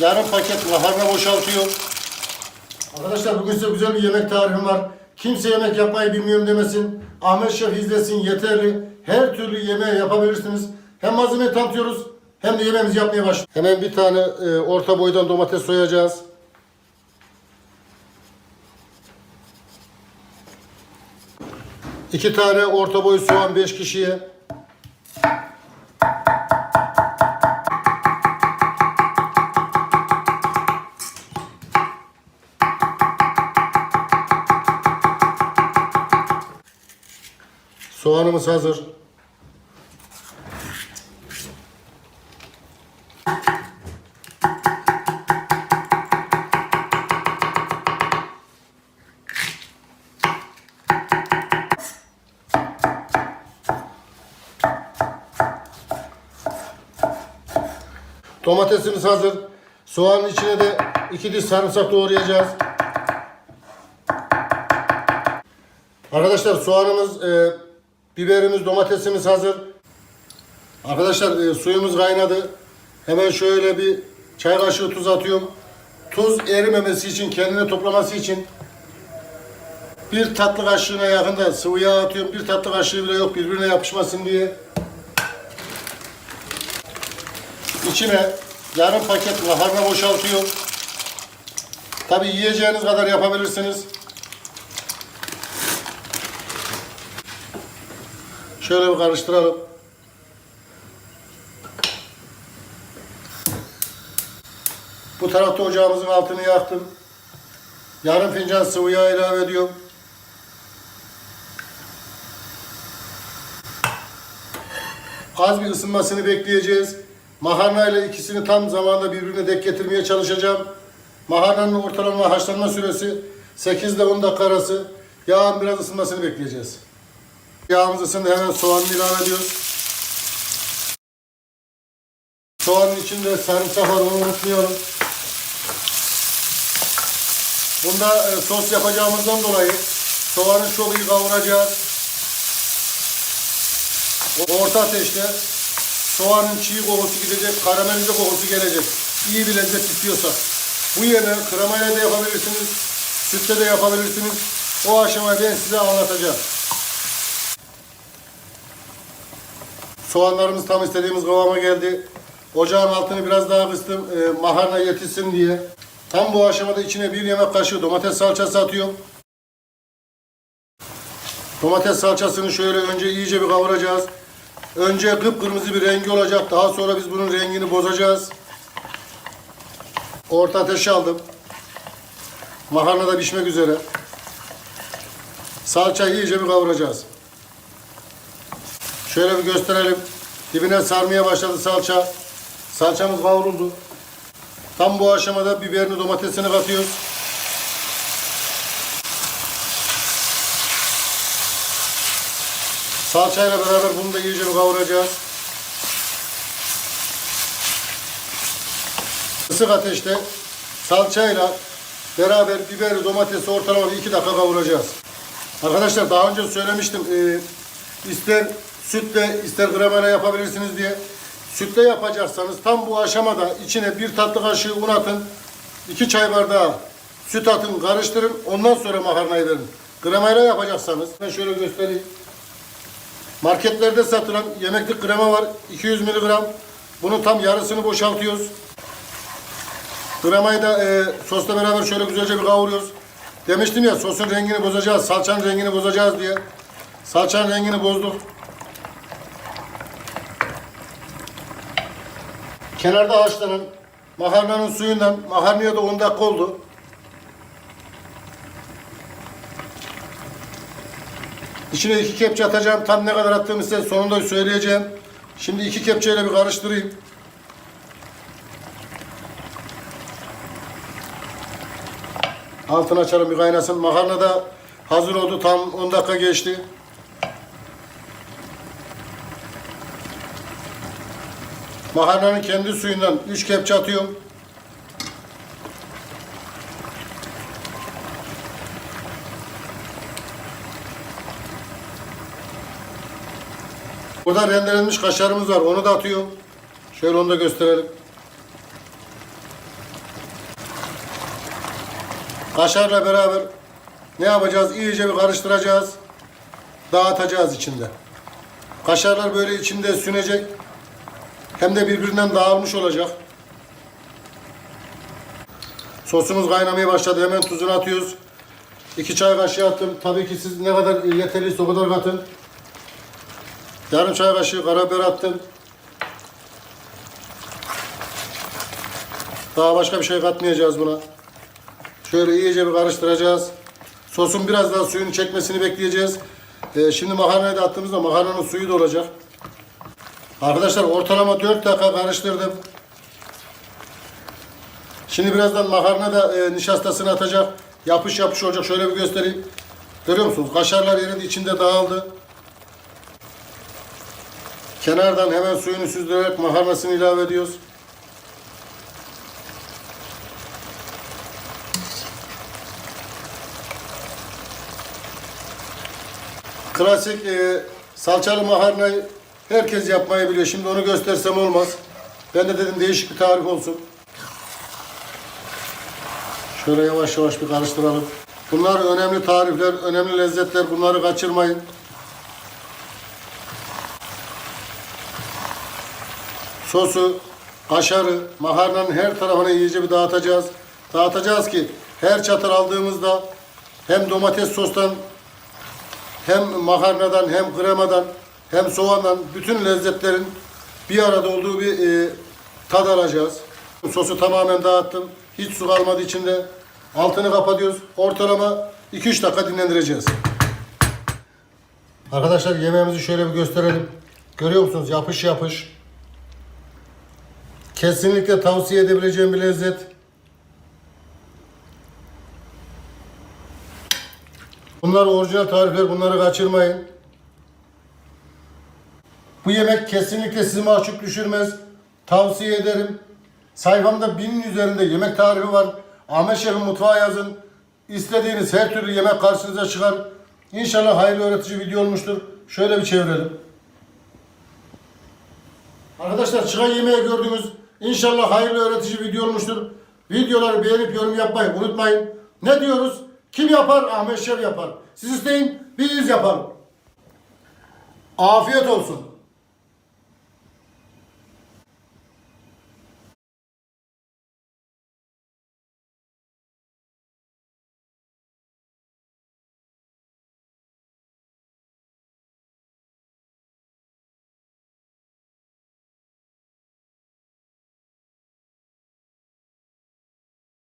yarım paket makarna boşaltıyor. Arkadaşlar bugün size güzel bir yemek tarifim var. Kimse yemek yapmayı bilmiyorum demesin. Ahmet Şef izlesin yeterli. Her türlü yemeği yapabilirsiniz. Hem malzemeyi tanıtıyoruz hem de yemeğimizi yapmaya başlıyoruz. Hemen bir tane e, orta boydan domates soyacağız. İki tane orta boy soğan 5 kişiye. Soğanımız hazır. Domatesimiz hazır. Soğanın içine de iki diş sarımsak doğrayacağız. Arkadaşlar soğanımız, e, biberimiz, domatesimiz hazır. Arkadaşlar e, suyumuz kaynadı. Hemen şöyle bir çay kaşığı tuz atıyorum. Tuz erimemesi için, kendini toplaması için bir tatlı kaşığına yakında sıvı yağ atıyorum. Bir tatlı kaşığı bile yok birbirine yapışmasın diye. İçine yarım paket makarna boşaltıyorum. Tabi yiyeceğiniz kadar yapabilirsiniz. Şöyle bir karıştıralım. Bu tarafta ocağımızın altını yaktım. Yarım fincan sıvı yağ ilave ediyorum. Az bir ısınmasını bekleyeceğiz. Makarna ile ikisini tam zamanda birbirine denk getirmeye çalışacağım. Makarnanın ortalama haşlanma süresi 8 ile 10 dakika arası. Yağın biraz ısınmasını bekleyeceğiz. Yağımız ısındı hemen soğanını ilave ediyoruz. Soğanın içinde sarımsak var onu unutmayalım. Bunda e, sos yapacağımızdan dolayı soğanı çok iyi kavuracağız. Orta ateşte soğanın çiğ kokusu gidecek, karamelize kokusu gelecek. İyi bir lezzet istiyorsak. Bu yemeği kremayla da yapabilirsiniz, sütle de yapabilirsiniz. O aşamayı ben size anlatacağım. Soğanlarımız tam istediğimiz kıvama geldi. Ocağın altını biraz daha kıstım e, makarna yetişsin diye. Tam bu aşamada içine bir yemek kaşığı domates salçası atıyorum. Domates salçasını şöyle önce iyice bir kavuracağız. Önce kıpkırmızı bir rengi olacak. Daha sonra biz bunun rengini bozacağız. Orta ateşe aldım. Makarna da pişmek üzere. Salçayı iyice bir kavuracağız. Şöyle bir gösterelim. Dibine sarmaya başladı salça. Salçamız kavruldu. Tam bu aşamada biberini domatesini katıyoruz. Salçayla beraber bunu da iyice kavuracağız. Kısık ateşte salçayla beraber biberi, domatesi ortalama bir iki dakika kavuracağız. Arkadaşlar daha önce söylemiştim. e, ister sütle ister kremayla yapabilirsiniz diye. Sütle yapacaksanız tam bu aşamada içine bir tatlı kaşığı un atın. iki çay bardağı süt atın, karıştırın. Ondan sonra makarnayı verin. Kremayla yapacaksanız ben şöyle göstereyim. Marketlerde satılan yemeklik krema var. 200 miligram. Bunun tam yarısını boşaltıyoruz. Kremayı da e, sosla beraber şöyle güzelce bir kavuruyoruz. Demiştim ya sosun rengini bozacağız, salçanın rengini bozacağız diye. Salçanın rengini bozduk. Kenarda haşlanan makarnanın suyundan makarnaya da 10 dakika oldu. İçine iki kepçe atacağım. Tam ne kadar attığımı size sonunda söyleyeceğim. Şimdi iki kepçeyle bir karıştırayım. Altını açalım bir kaynasın. Makarna da hazır oldu. Tam 10 dakika geçti. Makarnanın kendi suyundan 3 kepçe atıyorum. Burada rendelenmiş kaşarımız var. Onu da atıyorum. Şöyle onu da gösterelim. Kaşarla beraber ne yapacağız? İyice bir karıştıracağız. Dağıtacağız içinde. Kaşarlar böyle içinde sünecek. Hem de birbirinden dağılmış olacak. Sosumuz kaynamaya başladı. Hemen tuzunu atıyoruz. 2 çay kaşığı attım. Tabii ki siz ne kadar yeterliyse o kadar katın. Yarım çay kaşığı karabiber attım. Daha başka bir şey katmayacağız buna. Şöyle iyice bir karıştıracağız. Sosun biraz daha suyunu çekmesini bekleyeceğiz. Ee, şimdi makarnayı da attığımızda makarnanın suyu da olacak. Arkadaşlar ortalama 4 dakika karıştırdım. Şimdi birazdan makarna da e, nişastasını atacak. Yapış yapış olacak. Şöyle bir göstereyim. Görüyor musunuz? Kaşarlar eridi, içinde dağıldı. Kenardan hemen suyunu süzdürerek makarnasını ilave ediyoruz. Klasik e, salçalı makarnayı herkes yapmayı biliyor. Şimdi onu göstersem olmaz. Ben de dedim değişik bir tarif olsun. Şöyle yavaş yavaş bir karıştıralım. Bunlar önemli tarifler, önemli lezzetler. Bunları kaçırmayın. Sosu, kaşarı, makarnanın her tarafına iyice bir dağıtacağız. Dağıtacağız ki her çatır aldığımızda hem domates sostan hem makarnadan hem kremadan hem soğandan bütün lezzetlerin bir arada olduğu bir e, tad alacağız. Sosu tamamen dağıttım. Hiç su kalmadı içinde. Altını kapatıyoruz. Ortalama 2-3 dakika dinlendireceğiz. Arkadaşlar yemeğimizi şöyle bir gösterelim. Görüyor musunuz? Yapış yapış. Kesinlikle tavsiye edebileceğim bir lezzet. Bunlar orijinal tarifler. Bunları kaçırmayın. Bu yemek kesinlikle sizi mahcup düşürmez. Tavsiye ederim. Sayfamda binin üzerinde yemek tarifi var. Ahmet Şef'in mutfağı yazın. İstediğiniz her türlü yemek karşınıza çıkar. İnşallah hayırlı öğretici video olmuştur. Şöyle bir çevirelim. Arkadaşlar çıkan yemeği gördünüz. İnşallah hayırlı öğretici video olmuştur. Videoları beğenip yorum yapmayı unutmayın. Ne diyoruz? Kim yapar? Ahmet Şef yapar. Siz isteyin, biz yapalım. Afiyet olsun.